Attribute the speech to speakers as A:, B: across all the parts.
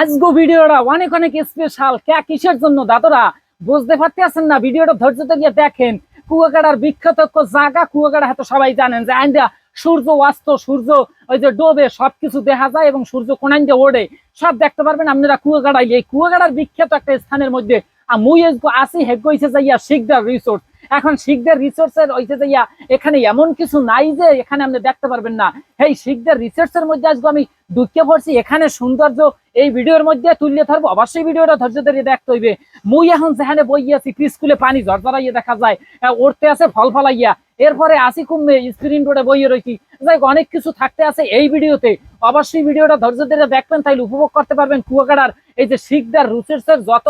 A: আজগো ভিডিওটা অনেক অনেক স্পেশাল কে কিসের জন্য? দাদরা, বুঝতে পারতে আছেন না? ভিডিওটা ধৈর্য ধরিয়ে দেখেন। কুয়াকাটার বিখ্যাত জায়গা কুয়াকাটা হয়তো সবাই জানেন যে আইন্দা সূর্য অস্ত, সূর্য ওই যে ডোবে, সবকিছু দেখা যায় এবং সূর্য কোনাইন যে ওড়ে। সব দেখতে পারবেন আপনারা কুয়াকাটায়। এই কুয়াকাটার বিখ্যাত একটা স্থানের মধ্যে মুই আসি হেগ যাইয়া শিকদার রিসোর্ট এখন শিখদের রিসোর্সের ওই যে ইয়া, এখানে এমন কিছু নাই যে এখানে আপনি দেখতে পারবেন না। এই শিখদের রিসোর্সের মধ্যে আজকে আমি দুঃখে পড়ছি। এখানে সৌন্দর্য এই ভিডিওর মধ্যে তুললে ধরবো। অবশ্যই ভিডিওটা ধৈর্য ধরে দেখতে হইবে। মুই এখন যেখানে বই আছি স্কুলে পানি ঝরঝরাইয়া দেখা যায়। ওরতে উঠতে আছে, ফল ফলাইয়া। এরপরে আসি কুমে স্ক্রিন রোডে বইয়ে রয়েছি যাই অনেক কিছু থাকতে আছে এই ভিডিওতে। অবশ্যই ভিডিওটা ধৈর্য ধরে দেখবেন, তাইলে উপভোগ করতে পারবেন কুয়াকাটার এই যে শিখদার রুচের যত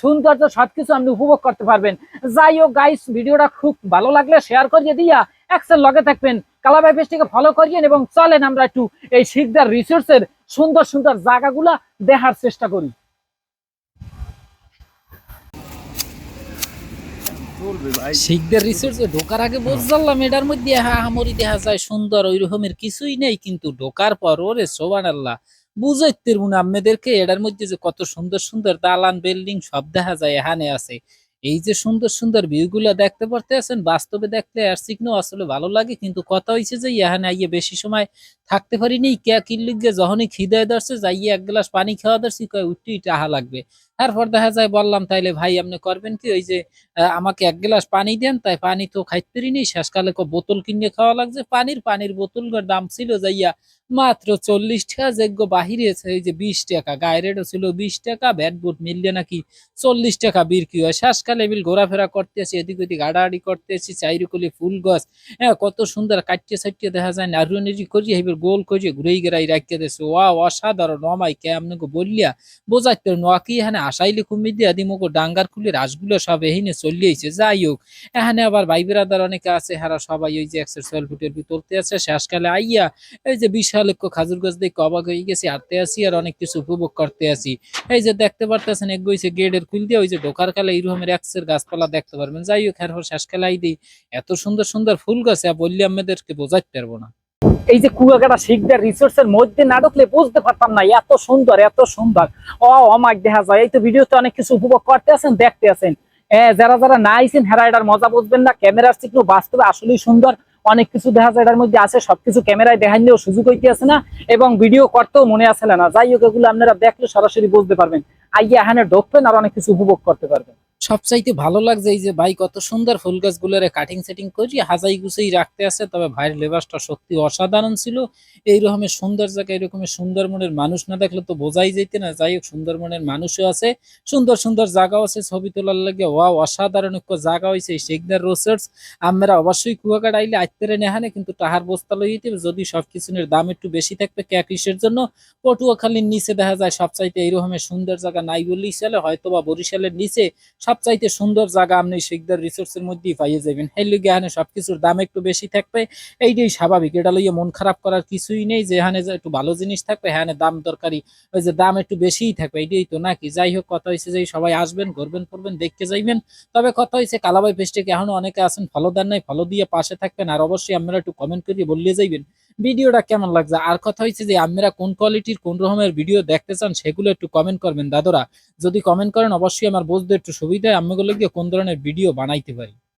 A: সৌন্দর্য সবকিছু আপনি উপভোগ করতে পারবেন। যাই হোক গাইস ভিডিওটা খুব ভালো লাগলে শেয়ার করিয়ে দিয়া এক্সেল লগে থাকবেন। কালাবাই পেজটিকে ফলো করিয়েন এবং চলেন আমরা একটু এই শিখদার রিসোর্সের সুন্দর সুন্দর জায়গাগুলা দেখার চেষ্টা করি। শিখদের রিসোর্সে ঢোকার আগে বুঝলাম এটার মধ্যে হামরি দেখা যায় সুন্দর ওই রকমের কিছুই নেই, কিন্তু ঢোকার পর ওরে সোবান আল্লাহ বুঝাইতে পারব আপনাদেরকে, এটার মধ্যে যে কত সুন্দর সুন্দর দালান, বিল্ডিং সব দেখা যায় এখানে আছে। এই যে সুন্দর সুন্দর ভিউ গুলা দেখতে পারতে আছেন, বাস্তবে দেখলে আর সিগনো আসলে ভালো লাগে, কিন্তু কথা হয়েছে যে এখানে আইয়ে বেশি সময় থাকতে পারিনি, কে কিল্লিগে যখনই খিদে ধরছে, যাইয়ে এক গ্লাস পানি খাওয়া ধরছি, কয় উঠি টাহা লাগবে। তারপর দেখা যায় বললাম, তাইলে ভাই, আপনি করবেন কি? ওই যে আমাকে এক গ্লাস পানি দেন, তাই পানি তো খাইতে পারিনি শেষকালে ক বোতল কিনে খাওয়া লাগছে পানির। পানির বোতলগুলোর দাম ছিল যাইয়া মাত্র চল্লিশ টাকা। যোগ্য বাহিরে এই যে বিশ টাকা গায়ের রেটও ছিল বিশ টাকা, ব্যাট বুট মিললে নাকি চল্লিশ টাকা বিক্রি হয়। শেষকালে বিল ঘোরাফেরা করতে আছি এদিক ওদিক আড়াআড়ি করতে আছি চাইরুকলি ফুল গাছ। হ্যাঁ কত সুন্দর কাটিয়ে সাইটিয়ে দেখা যায় নারুনেরি করি এবার গোল করিয়ে ঘুরেই গেরাই রাখিয়ে দিয়েছে ওয়া অসাধারণ। রমাই কে আপনাকে বললিয়া, বোঝাইতে নকি এখানে আসাইলে কুমি দিয়া দিমুকো ডাঙ্গার খুলে রাসগুলো সব এহিনে চলিয়েছে, যাই হোক। এখানে আবার ভাই বিরাদার অনেকে আছে, হারা সবাই ওই যে একশো ছয় ফুটের ভিতরতে আছে শেষকালে আইয়া এই যে বিশাল এক খাজুর গাছ দেখে অবাক হয়ে গেছি, হাঁটতে আসি আর অনেক কিছু উপভোগ করতে আসি। এই যে দেখতে পারতেছেন, এক গইছে গেটের খুল দিয়ে ওই যে ঢোকার কালে এইরকমের একসের গাছপালা দেখতে পারবেন। যাই হোক এরপর শেষ খেলাই দিই। এত সুন্দর সুন্দর ফুল গাছ বললি আমাদেরকে বোঝাইতে পারব না। এই যে কুয়াকাটা শিখদের রিসোর্সের মধ্যে না ঢুকলে বুঝতে পারতাম না, এত সুন্দর এত সুন্দর। ও অমাক দেখা যায়। এই তো ভিডিওতে অনেক কিছু উপভোগ করতে আছেন, দেখতে আছেন। যারা যারা না আইছেন, হেরা এটার মজা বুঝবেন না। ক্যামেরার চিত্র বাস্তবে আসলেই সুন্দর। অনেক কিছু দেখা যায়, এটার মধ্যে আছে, সবকিছু ক্যামেরায় দেখাইলেও সুযোগ হইতে আছে না এবং ভিডিও করতেও মনে আসে না। যাই হোক, এগুলো আপনারা দেখলে সরাসরি বুঝতে পারবেন। আইয়া এখানে ঢুকবেন আর অনেক কিছু উপভোগ করতে পারবেন। সবচাইতে ভালো লাগছে এই যে ভাই কত সুন্দর ফুল গাছগুলোর কাটিং সেটিং করি, হাজাই গুছেই রাখতে আছে, তবে ভাইয়ের লেবাসটা সত্যি অসাধারণ ছিল। এই রকমের সুন্দর জায়গা এরকমের সুন্দরবনের মানুষ না দেখলে তো বোঝাই যেতে না। যাই হোক সুন্দরবনের মানুষও আছে, সুন্দর সুন্দর জায়গাও আছে, ছবি তোলার লাগে ওয়া অসাধারণ একটা জায়গা হয়েছে এই শেখদার রোসার্স আমরা অবশ্যই কুয়াকাটা আইলে আইতে নেহানে কিন্তু টাহার বস্তা লইতে যদি সবকিছুর দাম একটু বেশি থাকবে ক্যাকিসের জন্য, পটুয়াখালীর নিচে দেখা যায় সবচাইতে এইরকমের সুন্দর জায়গা নাই বললেই চলে হয়তো বা বরিশালের নিচে সবচাইতে সুন্দর জায়গা আপনি শিকদার রিসোর্সের মধ্যেই পাইয়ে যাবেন। এই লিগে এখানে সবকিছুর দাম একটু বেশি থাকবে। এইটাই স্বাভাবিক। এটা লইয়ে মন খারাপ করার কিছুই নেই যে এখানে যে একটু ভালো জিনিস থাকবে হ্যাঁ দাম দরকারি, ওই যে দাম একটু বেশিই থাকবে। এইটাই তো নাকি? যাই হোক, কথা হয়েছে যে সবাই আসবেন, ঘুরবেন করবেন দেখতে যাইবেন। তবে কথা হয়েছে কালাবাই পেস্টেকে এখনও অনেকে আছেন ফলো দেন নাই ফলো দিয়ে পাশে থাকবেন। আর অবশ্যই আপনারা একটু কমেন্ট করিয়ে বললে যাইবেন। ভিডিওটা কেমন লাগছে? আর কথা হয়েছে যে আপনারা কোন কোয়ালিটির কোন রকমের ভিডিও দেখতে চান, সেগুলো একটু কমেন্ট করবেন। দাদরা, যদি কমেন্ট করেন, অবশ্যই আমার বুঝতে একটু সুবিধা আমি গিয়ে কোন ধরনের ভিডিও বানাইতে পারি?